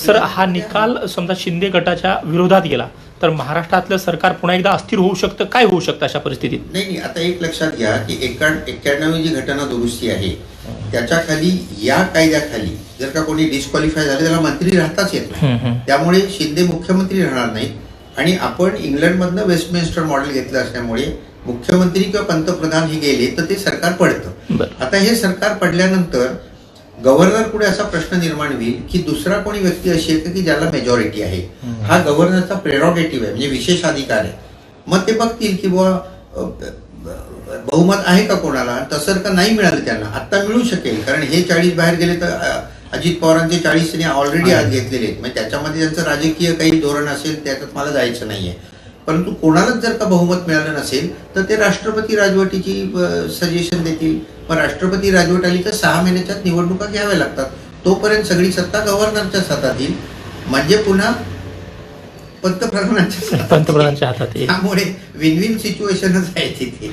Sir हा निकाल समजा शिंदे गटाच्या विरोधात गेला तर महाराष्ट्रातलं सरकार पुन्हा एकदा अस्थिर होऊ शकतं? काय होऊ शकतं अशा परिस्थितीत? नाही नाही आता एक लक्षात घ्या की एका एक्क्याण्णवी जी घटना दुरुस्ती आहे त्याच्याखाली या कायद्याखाली जर का कोणी डिस्क्वालिफाय झाले त्याला मंत्री राहताच येत नाही. त्यामुळे शिंदे मुख्यमंत्री राहणार नाहीत. आणि आपण इंग्लंडमधनं वेस्टमिन्स्टर मॉडेल घेतलं असल्यामुळे मुख्यमंत्री किंवा पंतप्रधान हे गेले तर ते सरकार पडतं. आता हे सरकार पडल्यानंतर गव्हर्नर पुढे असा प्रश्न निर्माण होईल की दुसरा कोणी व्यक्ती अशी आहे का ज्याला मेजॉरिटी आहे. हा गव्हर्नरचा प्रेरॉगेटिव्ह आहे म्हणजे विशेष अधिकार आहे. मग ते बघतील की बुवा बहुमत आहे का कोणाला? तसं का नाही मिळालं त्यांना. आता मिळू शकेल कारण हे चाळीस बाहेर गेले तर अजित पवारांचे चाळीस त्यांनी ऑलरेडी आज घेतलेले आहेत. म्हणजे त्याच्यामध्ये त्यांचं राजकीय काही धोरण असेल त्याच्यात मला जायचं नाहीये. परंतु कोणालाच जर का बहुमत मिळालं नसेल तर ते राष्ट्रपती राजवटीची सजेशन देतील मग राष्ट्रपती राजवट आली तर सहा महिन्याच्यात निवडणुका घ्याव्या लागतात तोपर्यंत सगळी सत्ता गव्हर्नरच्याच हातात येईल म्हणजे पुन्हा पंतप्रधानांच्या. पंतप्रधानांच्या हातात. त्यामुळे विन विन सिच्युएशनच आहे तिथे